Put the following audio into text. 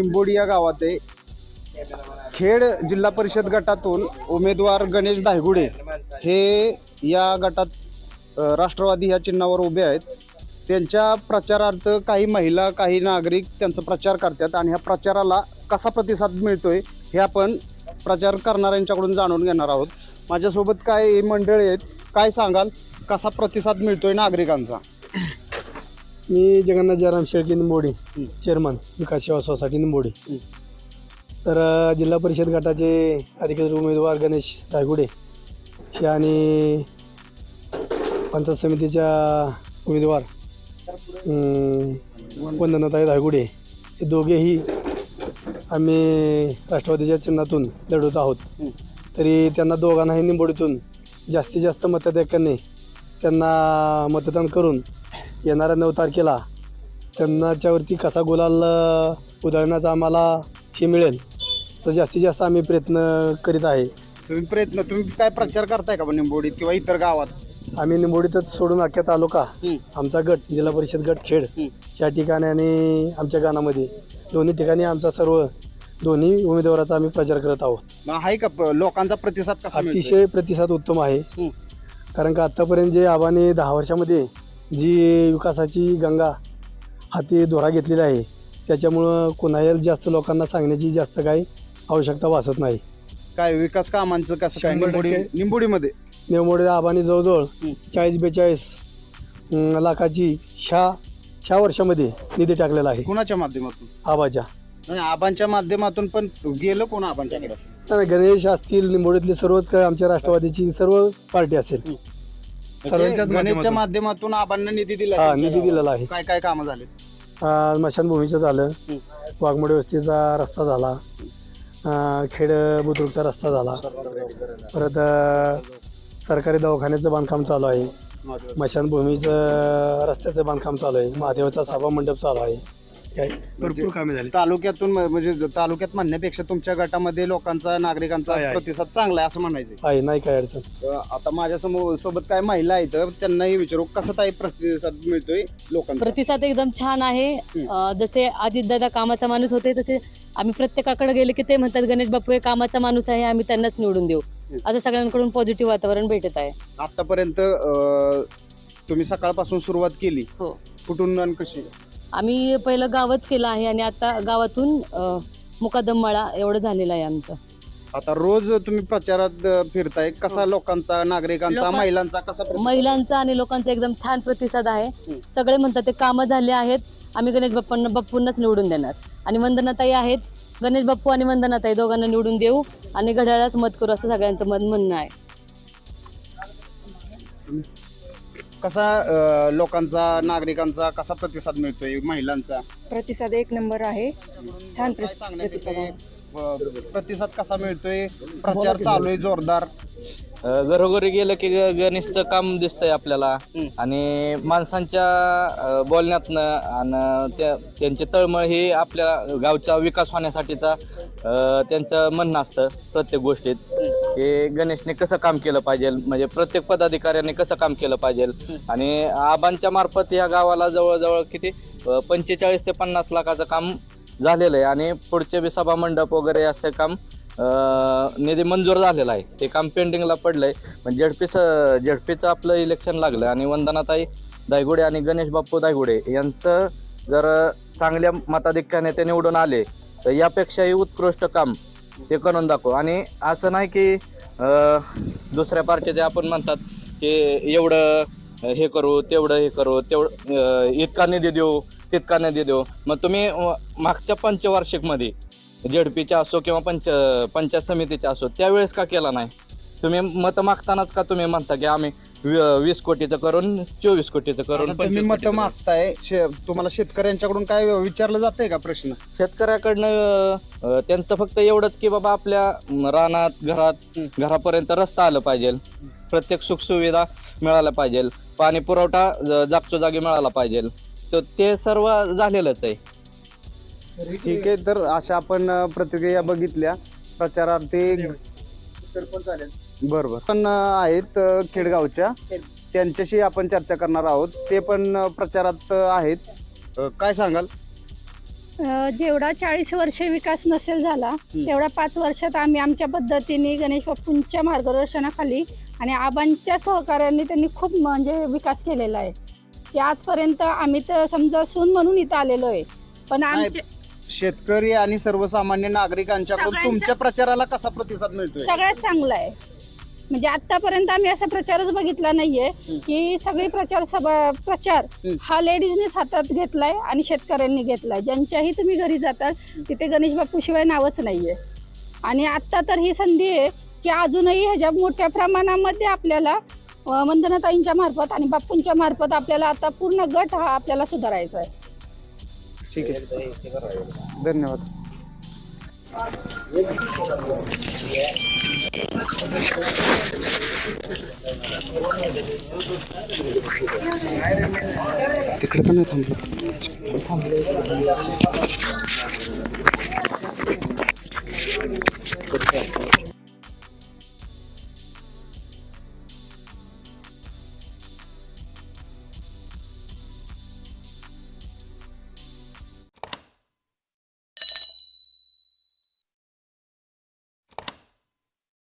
लिंबोडी या गावात आहे. खेड जिल्हा परिषद गटातून उमेदवार गणेश दायगुडे हे या गटात राष्ट्रवादी ह्या चिन्हावर उभे आहेत. त्यांच्या प्रचारार्थ काही महिला काही नागरिक त्यांचा प्रचार करतात आणि ह्या प्रचाराला कसा प्रतिसाद मिळतोय हे आपण प्रचार करणाऱ्यांच्याकडून जाणून घेणार आहोत. माझ्यासोबत काय मंडळी आहेत काय सांगाल? कसा प्रतिसाद मिळतोय नागरिकांचा? मी जगन्नाथ जयराम शेळके निंबोडी चेअरमन विकास सेवा सोसायटी निंबोडी. तर जिल्हा परिषद गटाचे अधिकृत उमेदवार गणेश रायगुडे हे आणि पंचायत समितीच्या उमेदवार वंदनाताई दायगुडे हे दोघेही आम्ही राष्ट्रवादीच्या चिन्हातून लढवत आहोत. तरी त्यांना दोघांनाही निंबोडीतून जास्तीत जास्त मताधिक्याने त्यांना मतदान करून येणाऱ्या नऊ तारखेला त्यांनाच्यावरती कसा गुलाल उधळण्याचा आम्हाला हे मिळेल तर जास्तीत जास्त आम्ही प्रयत्न करीत आहे तुम्ही प्रयत्न तुम्ही काय प्रचार करताय का निंबोडीत किंवा इतर गावात आम्ही निंबोडीतच सोडून अख्ख्या तालुका हं. आमचा गट जिल्हा परिषद गट खेड हं. या ठिकाणी आणि आमच्या गानामध्ये दोन्ही ठिकाणी आमचा सर्व दोन्ही उमेदवाराचा आम्ही प्रचार करत आहोत मग आहे का प- लोकांचा प्रतिसाद कसा मिळतोय? अतिशय प्रतिसाद उत्तम आहे हं. कारण का आत्तापर्यंत जे आबाने दहा वर्षामध्ये जी विकासाची गंगा हाती धोरा घेतलेला आहे त्याच्यामुळं कोणाही जास्त लोकांना सांगण्याची जास्त काही आवश्यकता भासत नाही. काय विकास कामांचं कसं काय? शंभर निंबोडी टक्के. निंबोडीमध्ये? नेवमोडे आबाने जवळजवळ. चाळीस बेचाळीस अं, लाखाची ह्या ह्या वर्षामध्ये निधी टाकलेला आहे. कुणाच्या माध्यमातून? आबाच्या. आणि आबांच्या माध्यमातून पण गेलं कोण आबांच्याकडे? आणि गणेश असतील निंबोडीतले सर्वच काय आमच्या राष्ट्रवादीची सर्व पार्टी असेल. सर्वांच्याच गणेशच्या माध्यमातून. माध्यमातून आबांना निधी दिला हा तुमच्या निधी गावाला. दिलेला आहे. काय काय कामं झाले स्मशानभूमीचं झालं. वाघमोडे वस्तीचा रस्ता झाला. खेड बुद्रुकचा रस्ता झाला. परत सरकारी दवाखान्याचं बांधकाम चालू आहे. स्मशानभूमीचं रस्त्याचं बांधकाम चालू आहे. महादेवाचा सभा मंडप चालू आहे. काय? भरपूर कामे झाली. तालुक्यातून म- म्हणजे ज- तालुक्यात म्हणण्यापेक्षा तुमच्या गटामध्ये लोकांचा नागरिकांचा आहे, आहे. प्रतिसाद चांगला आहे असं म्हणायचं आहे नाही काय अडचण. आता माझ्यासमोर सोबत काय महिला आहेत त्यांनाही विचारू कसा ताई प्रतिसाद मिळतोय लोकांचा? प्रतिसाद एकदम छान आहे. अं, जसे अजितदादा कामाचा माणूस होते तसे आम्ही प्रत्येकाकडे गेले की ते म्हणतात गणेश बापू हे कामाचा माणूस आहे आम्ही त्यांनाच निवडून देऊ. हं. असं सगळ्यांकडून पॉझिटिव्ह वातावरण भेटत आहे. आतापर्यंत अं, तुम्ही सकाळपासून सुरुवात केली. हो. कुठून आणि कशी? आम्ही पहिलं गावच केलं आहे आणि आता गावातून अं, मुकादममाळा एवढं झालेलं आहे आमचं. आता रोज तुम्ही प्रचारात फिरताय. कसा लोकांचा नागरिकांचा महिलांचा कसा? महिलांचा आणि लोकांचा एकदम छान प्रतिसाद आहे. हं. सगळे म्हणतात ते कामं झाले आहेत. आम्ही गणेश बाप्पांना बाप्पूंनाच निवडून देणार. आणि वंदनाताई आहेत. गणेश बाप्पू आणि वंदनाताई दोघांना निवडून देऊ आणि घड्याळाच मत करू असं सगळ्यांचं मत म्हणणं आहे. कसा अं, लोकांचा नागरिकांचा कसा प्रतिसाद मिळतोय महिलांचा? प्रतिसाद एक नंबर आहे. छान काय प्रति- सांगण्यात प्रतिसाद? आहे. अं, प्रतिसाद कसा मिळतोय? प्रचार चालू आहे जोरदार. अ, घरोघरी गेलं की ग- गणेशचं काम दिसतंय आपल्याला. आणि माणसांच्या बोलण्यातनं आणि त्या त्यांची तळमळ ही आपल्या गावचा विकास होण्यासाठीचा अ, त्यांचं म्हणणं असतं प्रत्येक गोष्टीत. की गणेशने कसं काम केलं पाहिजे? म्हणजे प्रत्येक पदाधिकाऱ्यांनी कसं काम केलं पाहिजे? आणि आबांच्या मार्फत या गावाला जवळजवळ किती पंचेचाळीस ते पन्नास लाखाचं काम झालेलं आहे. आणि पुढचे बी सभा मंडप वगैरे असं काम निधी मंजूर झालेला आहे. ते काम पेंडिंगला आहे पण झेडपीचं झेडपीचं आपलं इलेक्शन लागलं आणि वंदनाताई दायगुडे आणि गणेश बाप्पू दायगुडे यांचं जर चांगल्या मताधिक्याने ते निवडून आले तर यापेक्षाही उत्कृष्ट काम ते करून दाखवू. आणि असं नाही की दुसऱ्या पार्टीचे आपण म्हणतात की एवढं हे करू तेवढं हे करू तेवढं इतका निधी देऊ तितका निधी देऊ. मग तुम्ही मागच्या पंचवार्षिकमध्ये जेडपीच्या असो किंवा पंच पंचायत समितीच्या असो त्यावेळेस का केला नाही? तुम्ही मत मागतानाच का तुम्ही म्हणता की आम्ही वीस कोटीचं करून चोवीस कोटीचं करून तुम्ही 25 मत. मागताय शे- तुम्हाला शेतकऱ्यांच्याकडून काय विचारलं जातंय का प्रश्न? शेतकऱ्याकडनं अं, त्यांचं फक्त एवढंच की बाबा आपल्या रानात घरात घरापर्यंत रस्ता आलं पाहिजे प्रत्येक सुखसुविधा मिळाल्या पाहिजे पाणी पुरवठा ज- जागचोजागी मिळाला पाहिजे तर ते सर्व झालेलंच आहे. ठीक आहे तर अशा आपण अं, प्रतिक्रिया बघितल्या. प्रचारार्थी बरोबर. पण अं, आहेत अं, खेडगावच्या. त्यांच्याशी आपण चर्चा करणार आहोत. ते पण अं, प्रचारात अं, आहेत. अं, काय सांगाल? अ, जेवढा चाळीस वर्षे विकास नसेल झाला तेवढा पाच वर्षात आम्ही आमच्या पद्धतीने गणेश बाप्पूंच्या मार्गदर्शनाखाली आणि आबांच्या सहकार्याने त्यांनी खूप म्हणजे विकास केलेला आहे. की आजपर्यंत आम्ही तर समजा सून म्हणून इथं आलेलो आहे. पण आमचे शेतकरी आणि सर्वसामान्य नागरिकांच्याकडून सगळ्यांच्या- तुमच्या प्रचाराला कसा प्रतिसाद मिळतोय? सगळ्यात चांगला आहे. म्हणजे आतापर्यंत आम्ही असा प्रचारच बघितला नाहीये की सगळी प्रचार सभा प्रचार हं. हा लेडीजनेच हातात घेतलाय आणि शेतकऱ्यांनी घेतलाय. ज्यांच्याही तुम्ही घरी जातात तिथे गणेश बाप्पू शिवाय नावच नाहीये. आणि आत्ता तर ही संधी आहे की अजूनही ह्याच्या मोठ्या प्रमाणामध्ये आपल्याला अं, वंदनाताईंच्या मार्फत आणि बाप्पूंच्या मार्फत आपल्याला आता पूर्ण गट हा आपल्याला सुधारायचा आहे. ठीक है। धन्यवाद। तिकडे पण नाही थांबलं